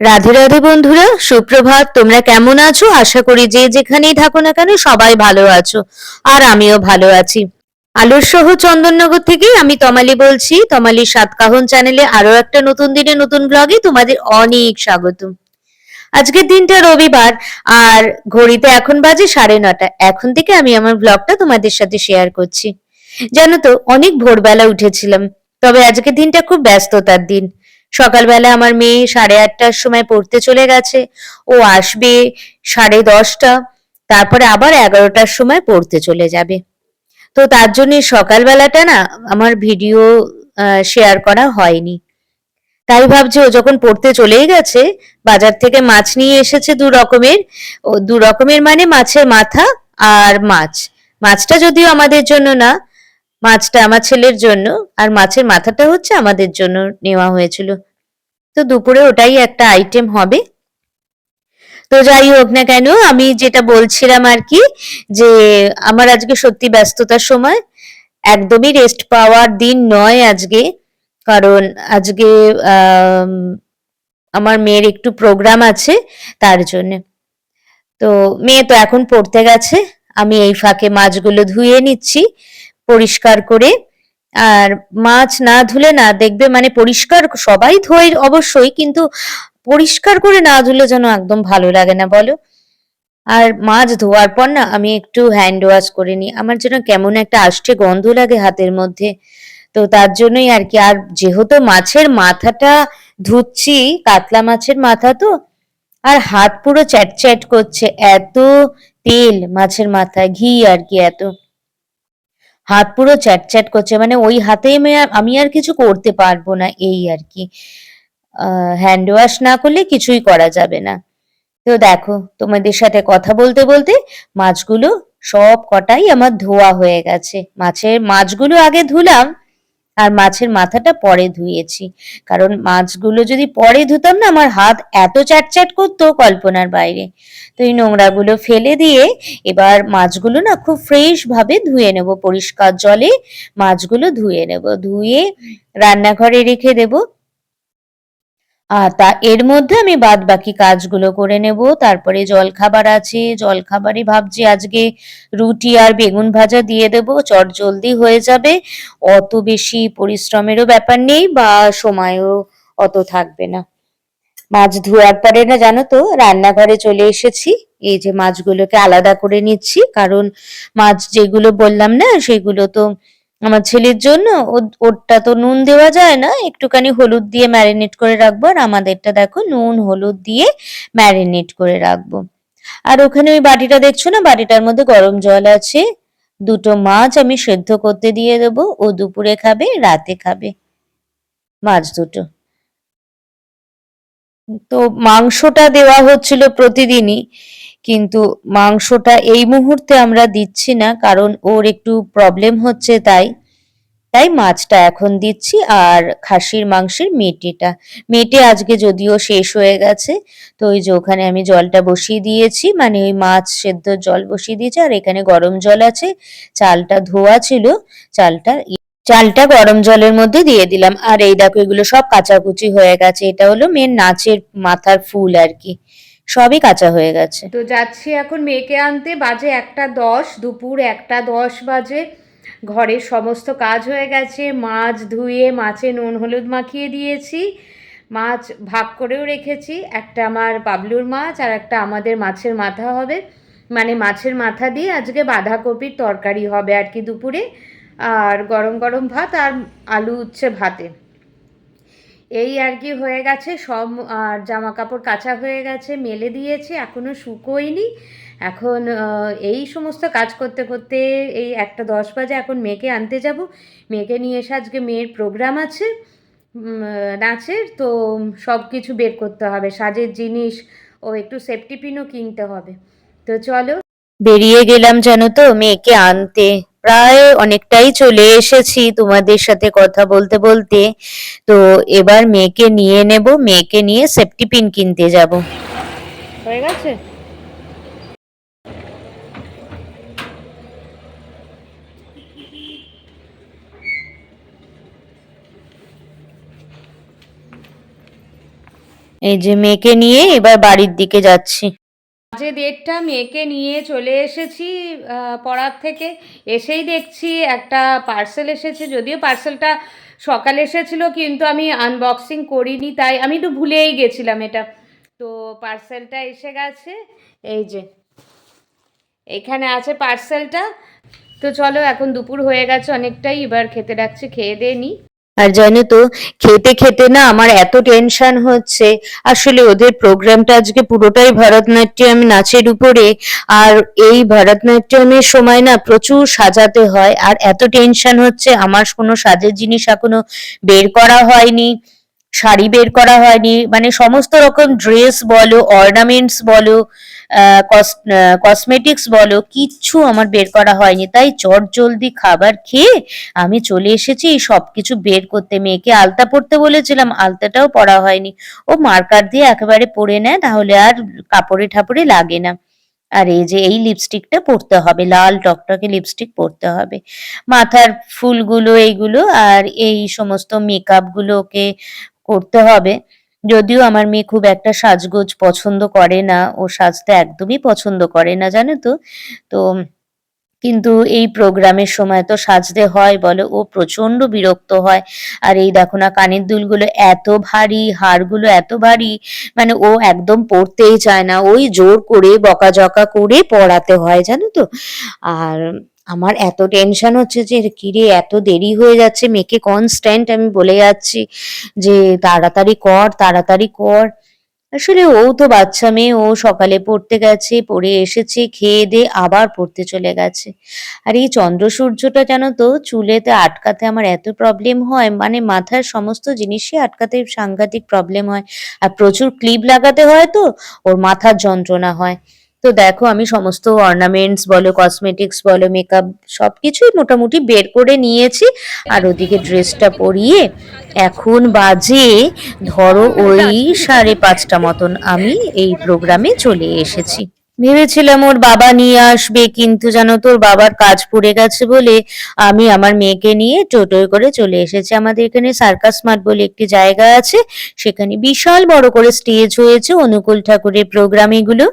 রাধে রাধে বন্ধুরা, সুপ্রভাত। তোমরা কেমন আছো? আশা করি যে যেখানেই থাকো না কেন সবাই ভালো আছো আর আমিও ভালো আছি। আলোর সহ চন্দননগর থেকে আমি তমালি বলছি। তমালি সাতকাহন চ্যানেলে আরও একটা নতুন দিনে নতুন ব্লগে তোমাদের অনেক স্বাগত আজকের দিনটা রবিবার, আর ঘড়িতে এখন বাজে সাড়ে নটা এখন থেকে আমি আমার ব্লগটা তোমাদের সাথে শেয়ার করছি। জানো তো, অনেক ভোরবেলা উঠেছিলাম, তবে আজকের দিনটা খুব ব্যস্ততার দিন। সকালবেলা আমার মেয়ে সাড়ে আটটার সময় পড়তে চলে গেছে, ও আসবে সাড়ে দশটা, তারপরে আবার এগারোটার সময় পড়তে চলে যাবে। তো তার জন্য সকালবেলাটা না, আমার ভিডিও শেয়ার করা হয়নি। তাই ভাবছি ও যখন পড়তে চলেই গেছে, বাজার থেকে মাছ নিয়ে এসেছে দু রকমের। ও দু রকমের মানে মাছের মাথা আর মাছ। মাছটা যদিও আমাদের জন্য না, মাছটা আমার ছেলের জন্য, আর মাছের মাথাটা হচ্ছে আমাদের জন্য নেওয়া হয়েছিল। তো দুপুরে ওটাই একটা আইটেম হবে। তো যাই হোক না কেন, আমি যেটা বলছিলাম আর কি, যে আমার আজকে সত্যি ব্যস্ততার সময়, একদমই রেস্ট পাওয়ার দিন নয় আজকে। কারণ আজকে আম, আমার মেয়ের একটু প্রোগ্রাম আছে তার জন্য। তো মেয়ে তো এখন পড়তে গেছে আমি এই ফাঁকে মাছগুলো ধুয়ে নিচ্ছি পরিষ্কার করে। আর মাছ না ধুলে না দেখবে মানে পরিষ্কার সবাই ধোয় অবশ্যই কিন্তু পরিষ্কার করে না ধুলে যেন একদম ভালো লাগে না বলো? আর মাছ ধোয়ার পর না আমি একটু হ্যান্ড ওয়াশ করে নিই। আমার যেন কেমন একটা আষ্টে গন্ধ লাগে হাতের মধ্যে। তো তার জন্যই আর কি, আর যেহেতু মাছের মাথাটা ধুচ্ছি, কাতলা মাছের মাথা তো, আর হাত পুরো চ্যাট চ্যাট করছে, এত তেল মাছের মাথায়, ঘি আর কি এত। হাত পুরো চ্যাট চ্যাট করছে মানে ওই হাতে আমি আর- আমি আর কিছু করতে পারব না এই আর কি। হ্যান্ড ওয়াশ না করলে কিছুই করা যাবে না। তো দেখো, তোমাদের সাথে কথা বলতে বলতে মাছগুলো সব কটাই আমার ধোয়া হয়ে গেছে। মাছের মাছগুলো আগে ধুলাম আর মাছের মাথাটা পরে ধুয়েছি। কারণ মাছগুলো যদি পরে ধুতাম না, আমার হাত এত চাটচাট করতো কল্পনার বাইরে। তো এই নোংরাগুলো ফেলে দিয়ে এবার মাছগুলো না খুব ফ্রেশ ভাবে ধুয়ে নেব, পরিষ্কার জলে মাছগুলো ধুয়ে নেব। ধুয়ে রান্নাঘরে রেখে দেব। তা এর মধ্যে আমি বাদ বাকি কাজগুলো করে নেব। তারপরে জল খাবার আছে। জল খাবারে ভাবছি আজকে রুটি আর বেগুন ভাজা দিয়ে দেব। চট জলদি হয়ে যাবে। অত বেশি পরিশ্রমেরও ব্যাপার নেই বা সময়ও অত থাকবে না। মাছ ধোয়ার পরে না, জানো তো, রান্নাঘরে চলে এসেছি। এই যে মাছগুলোকে আলাদা করে নিচ্ছি। কারণ মাছ যেগুলো বললাম না, সেগুলো তো আমার ছেলের জন্য ওরটা তো নুন দেওয়া যায় না, একটুখানি হলুদ দিয়ে ম্যারিনেট করে রাখব, আর আমাদেরটা দেখো নুন, হলুদ দিয়ে ম্যারিনেট করে রাখব। আর ওখানে ওই বাটিটা দেখছ না? বাটিটার মধ্যে গরম জল আছে, দুটো মাছ আমি সেদ্ধ করতে দিয়ে দেবো, ও দুপুরে খাবে, রাতে খাবে, মাছ দুটো। তো মাংসটা দেওয়া হচ্ছিল প্রতিদিনই, কিন্তু মাংসটা এই মুহূর্তে আমরা দিচ্ছি না, কারণ ওর একটু প্রবলেম হচ্ছে তাই। তাই মাছটা এখন দিচ্ছি, আর খাসির মাংসের মেটেটা। মেটে আজকে যদিও শেষ হয়ে গেছে, তো ওই যে ওখানে আমি জলটা বসিয়ে দিয়েছি মানে ওই মাছ সেদ্ধ জল বসিয়ে দিয়েছি, আর এখানে গরম জল আছে, চালটা ধোয়া ছিল, চালটা চালটা গরম জলের মধ্যে দিয়ে দিলাম। আর এই দেখো, এগুলো সব কাচাকুচি হয়ে গেছে। এটা হলো মেন নাচের মাথার ফুল আর কি। সবই কাঁচা হয়ে গেছে। তো যাচ্ছি এখন মেয়েকে আনতে। বাজে একটা দশ, দুপুর একটা দশ বাজে। ঘরের সমস্ত কাজ হয়ে গেছে। মাছ ধুয়ে, মাছে নুন হলুদ মাখিয়ে দিয়েছি। মাছ ভাগ করেও রেখেছি। একটা আমার বাবলুর মাছ আর একটা আমাদের মাছের মাথা হবে। মানে মাছের মাথা দিয়ে আজকে বাঁধাকপির তরকারি হবে আর কি দুপুরে। আর গরম গরম ভাত আর আলু উচ্ছে ভাতে। এই আর কি হয়ে গেছে, সব আর জামা কাপড় কাচা হয়ে গেছে, মেলে দিয়েছে, এখনও শুকোয়নি। এখন এই সমস্ত কাজ করতে করতে এই একটা দশ বাজে এখন মেয়েকে আনতে যাব। মেয়েকে নিয়ে এসে আজকে মেয়ের প্রোগ্রাম আছে নাচের, তো সব কিছু বের করতে হবে। সাজের জিনিস ও একটু সেফটি পিনও কিনতে হবে। তো চলো। বেরিয়ে গেলাম জানো তো মেয়েকে আনতে। প্রায় অনেকটাই চলে এসেছি তোমাদের সাথে কথা বলতে বলতে। তো এবার মেয়েকে নিয়ে নেব মেয়েকে নিয়ে সেফটি পিন কিনতে যাব। হয়ে গেছে? এই যে মেয়েকে নিয়ে এবার বাড়ির দিকে যাচ্ছি। যে দেড়টা মেয়েকে নিয়ে চলে এসেছি পড়ার থেকে, এসেই দেখছি একটা পার্সেল এসেছে। যদিও পার্সেলটা সকালে এসেছিল, কিন্তু আমি আনবক্সিং করিনি, তাই আমি একটু ভুলেই গেছিলাম এটা। তো পার্সেলটা এসে গেছে, এই যে, এখানে আছে পার্সেলটা। তো চলো, এখন দুপুর হয়ে গেছে অনেকটাই, এবার খেতে ডাকছে, খেয়ে দিয়ে নিই আর জানো তো খেতে খেতে না আমার এত টেনশন হচ্ছে। আসলে ওদের প্রোগ্রামটা আজকে পুরোটাই ভরতনাট্যম নাচের উপরে। আর এই ভরতনাট্যমের সময় না প্রচুর সাজাতে হয়। আর এত টেনশন হচ্ছে আমার কোনো সাজের জিনিস এখনও বের করা হয়নি, শাড়ি বের করা হয়নি। মানে সমস্ত রকম ড্রেস বলো অর্নামেন্টস বলো কসমেটিক্স বলো, কিচ্ছু আমার বের করা হয়নি। তাই চট জলদি খাবার খেয়ে আমি চলে এসেছি। এই সবকিছু বের করতে, মেয়েকে আলতা পরতে বলেছিলাম, আলতাটাও পরা হয়নি। ও মার্কার দিয়ে একেবারে পরে নেয়, তাহলে আর কাপড়ে ঠাপড়ে লাগে না। আর এই যে, এই লিপস্টিকটা পরতে হবে, লাল টকটকে লিপস্টিক পরতে হবে। মাথার ফুলগুলো, এইগুলো, আর এই সমস্ত মেকআপগুলো ওকে করতে হবে। যদিও আমার মেয়ে খুব একটা সাজগোজ পছন্দ করে না, ও সাজতে একদমই পছন্দ করে না, জানো তো? তো কিন্তু এই প্রোগ্রামের সময় তো সাজতে হয় বলে, ও প্রচণ্ড বিরক্ত হয়। আর এই দেখো না, কানের দুলগুলো এত ভারী, হাড়গুলো এত ভারী মানে ও একদম পড়তেই চায় না, ওই জোর করে বকাঝকা করে পড়াতে হয়, জানো তো? আর আমার এত টেনশন হচ্ছে যে, কিরে, এত দেরি হয়ে যাচ্ছে, মেয়েকে কনস্ট্যান্ট আমি বলে যাচ্ছি যে, তাড়াতাড়ি কর তাড়াতাড়ি কর। আসলে ও তো বাচ্চা মেয়ে, ও সকালে পড়তে গেছে, পড়ে এসেছে, খেয়ে দিয়ে আবার পড়তে চলে গেছে। আর এই চন্দ্র সূর্যটা জানো তো চুলেতে আটকাতে আমার এত প্রবলেম হয় মানে মাথার সমস্ত জিনিসই আটকাতে সাংঘাতিক প্রবলেম হয়। আর প্রচুর ক্লিপ লাগাতে হয় তো, ওর মাথার যন্ত্রণা হয়। তো দেখো, আমি সমস্ত অর্নামেন্টস বলো কসমেটিক্স বলো মেকআপ সবকিছুই মোটামুটি বের করে নিয়েছি। আর ওদিকে ড্রেসটা পরিয়ে এখন বাজে, ধরো ওই সাড়ে পাঁচটা মতন আমি এই প্রোগ্রামে চলে এসেছি। ভেবেছিলাম ওর বাবা নিয়ে আসবে, কিন্তু জানো তোর বাবার কাজ পড়ে গেছে বলে আমি আমার মেয়েকে নিয়ে টোটোয় করে চলে এসেছি। আমাদের এখানে সার্কাস মাঠ বলে একটি জায়গা আছে, সেখানে বিশাল বড় করে স্টেজ হয়েছে অনুকূল ঠাকুরের প্রোগ্রাম এগুলো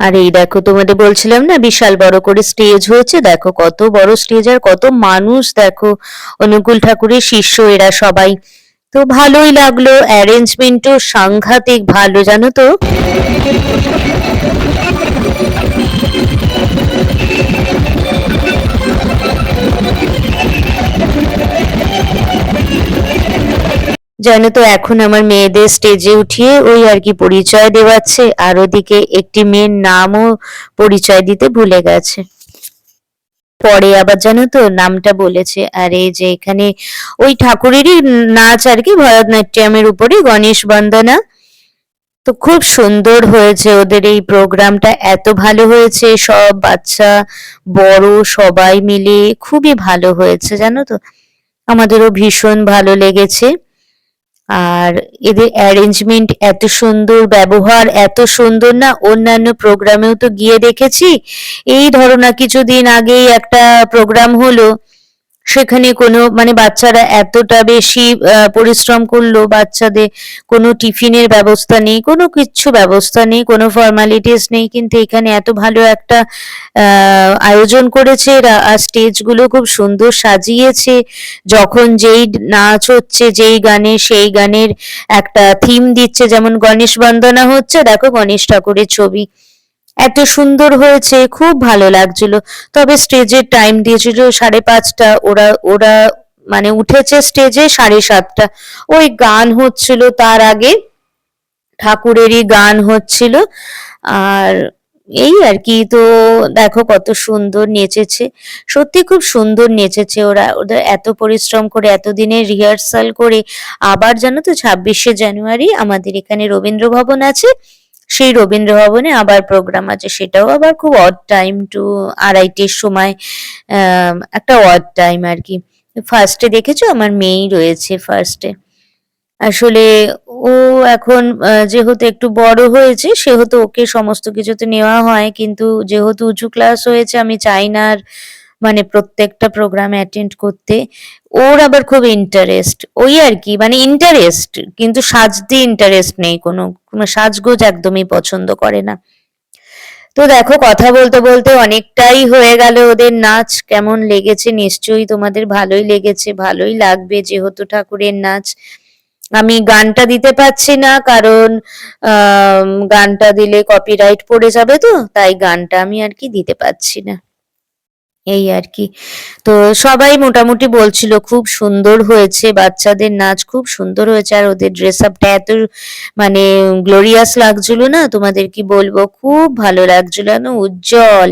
আর এই দেখো তোমাদের বলছিলাম না, বিশাল বড় করে স্টেজ হয়েছে। দেখো কত বড় স্টেজ আর কত মানুষ, দেখো অনুকূল ঠাকুরের শিষ্য এরা সবাই। তো ভালোই লাগল অ্যারেঞ্জমেন্টও সাংঘাতিক ভালো, জানো তো? জানো তো এখন আমার মেয়েদের স্টেজে উঠিয়ে ওই আর কি পরিচয় দেওয়াচ্ছে, আর ওদিকে একটি মেয়ের নামও পরিচয় দিতে ভুলে গেছে। পরে আবার জানো তো নামটা বলেছে, আর এই যে এখানে ওই ঠাকুরেরই নাচ আর কি, ভরতনাট্যমের উপরে গণেশ বন্দনা। তো খুব সুন্দর হয়েছে ওদের এই প্রোগ্রামটা এত ভালো হয়েছে, সব বাচ্চা, বড়, সবাই মিলে খুবই ভালো হয়েছে, জানো তো। আমাদেরও ভীষণ ভালো লেগেছে। আর এদের অ্যারেঞ্জমেন্ট এত সুন্দর, ব্যবহার এত সুন্দর না? অন্যান্য প্রোগ্রামেও তো গিয়ে দেখেছি। এই ধরো না কিছুদিন আগেই একটা প্রোগ্রাম হলো। সেখানে কোনো মানে বাচ্চারা এতটা বেশি পরিশ্রম করল, বাচ্চাদের কোনো টিফিনের ব্যবস্থা নেই, কোনো কিচ্ছু ব্যবস্থা নেই, কোনো ফর্মালিটিস নেই, কিন্তু এখানে এত ভালো একটা আয়োজন করেছে এরা, আর স্টেজগুলো খুব সুন্দর সাজিয়েছে। যখন যেই নাচ হচ্ছে, যেই গানে, সেই গানের একটা থিম দিচ্ছে, যেমন গণেশ বন্দনা হচ্ছে, দেখো গণেশ ঠাকুরের ছবি। এত সুন্দর হয়েছে, খুব ভালো লাগছিল। তবে স্টেজের টাইম দিয়েছিল সাড়ে পাঁচটা, ওরা ওরা মানে উঠেছে স্টেজে সাড়ে সাতটা। ওই গান হচ্ছিল তার আগে, ঠাকুরেরই গান হচ্ছিল। আর এই আর কি, তো দেখো কত সুন্দর নেচেছে। সত্যি খুব সুন্দর নেচেছে ওরা। ওদের এত পরিশ্রম করে এতদিনের রিহার্সাল করে, আবার জানো তো ছাব্বিশে জানুয়ারি আমাদের এখানে রবীন্দ্র ভবন আছে। সেই রবীন্দ্র ভবনে আবার প্রোগ্রাম আছে। সেটাও আবার খুব অড টাইম টু আড়াইটের সময় একটা অড টাইম আর কি। ফার্স্টে দেখেছ? আমার মেয়েই রয়েছে ফার্স্টে আসলে ও এখন যেহেতু একটু বড় হয়েছে, সেহেতু ওকে সমস্ত কিছুতে নেওয়া হয়। কিন্তু যেহেতু উঁচু ক্লাস হয়েছে, আমি চাই না আর মানে প্রত্যেকটা প্রোগ্রাম অ্যাটেন্ড করতে, ওর আবার খুব ইন্টারেস্ট ওই আর কি মানে ইন্টারেস্ট কিন্তু সাজতে ইন্টারেস্ট নেই কোনো সাজগোজ একদমই পছন্দ করে না। তো দেখো, কথা বলতে বলতে অনেকটাই হয়ে গেল ওদের নাচ, কেমন লেগেছে? নিশ্চয়ই তোমাদের ভালোই লেগেছে, ভালোই লাগবে যেহেতু ঠাকুরের নাচ। আমি গানটা দিতে পারছি না, কারণ গানটা দিলে কপিরাইট পড়ে যাবে তো, তাই গানটা আমি আর কি দিতে পারছি না। এই আর কি। তো সবাই মোটামুটি বলছিল, খুব সুন্দর হয়েছে বাচ্চাদের নাচ, খুব সুন্দর হয়েছে। আর ওদের ড্রেস আপটা এত মানে গ্লোরিয়াস লাগছিল না? তোমাদের কি বলব? খুব ভালো লাগছিল না উজ্জ্বল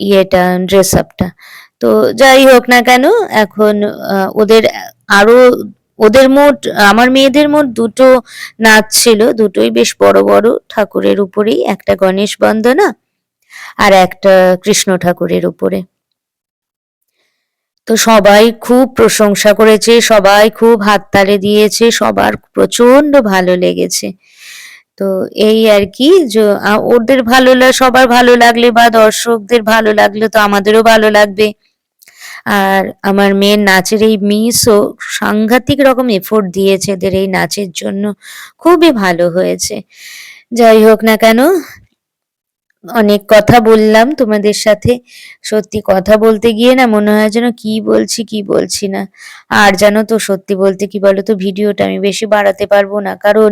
ইয়েটা ড্রেস আপটা তো যাই হোক না কেন, এখন ওদের আরও, ওদের মোট, আমার মেয়েদের মোট দুটো নাচ ছিল। দুটোই বেশ বড় বড়, ঠাকুরের উপরেই। একটা গণেশ বন্দনা আর একটা কৃষ্ণ ঠাকুরের উপরে। তো সবাই খুব প্রশংসা করেছে, সবাই খুব হাততালি দিয়েছে, সবার প্রচণ্ড ভালো লেগেছে। তো এই আর কি ওদের ভালো সবার ভালো লাগলে বা দর্শকদের ভালো লাগলে তো আমাদেরও ভালো লাগবে। আর আমার মেয়ের নাচের এই মিসও সাংঘাতিক রকম এফোর্ট দিয়েছে এদের এই নাচের জন্য। খুবই ভালো হয়েছে। যাই হোক না কেন অনেক কথা বললাম তোমাদের সাথে। সত্যি কথা বলতে গিয়ে না মনে হয় যেন কি বলছি কি বলছি না। আর জানো তো, সত্যি বলতে কি বলো তো ভিডিওটা আমি বেশি বাড়াতে পারব না। কারণ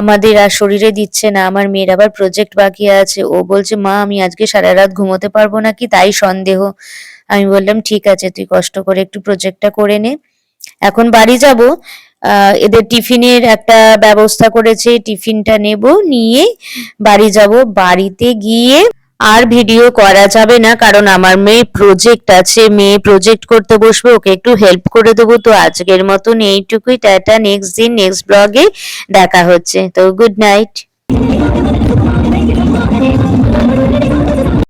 আমাদের আর শরীরে দিচ্ছে না, আমার মেয়ের আবার প্রজেক্ট বাকি আছে। ও বলছে, মা, আমি আজকে সারা রাত ঘুমোতে পারব না কি? তাই সন্দেহ। আমি বললাম, ঠিক আছে, তুই কষ্ট করে একটু প্রজেক্টটা করে নে। এখন বাড়ি যাব এদের টিফিনের একটা ব্যবস্থা করেছে, টিফিনটা নেব, নিয়ে বাড়ি যাব। বাড়িতে গিয়ে আর ভিডিও করা যাবে না, কারণ আমার মেয়ে প্রজেক্ট আছে। মেয়ে প্রজেক্ট করতে বসবে, ওকে একটু হেল্প করে দেবো। তো আজকের মতন এইটুকুই। টাটা নেক্সট দিন নেক্সট ব্লগে দেখা হচ্ছে। তো গুড নাইট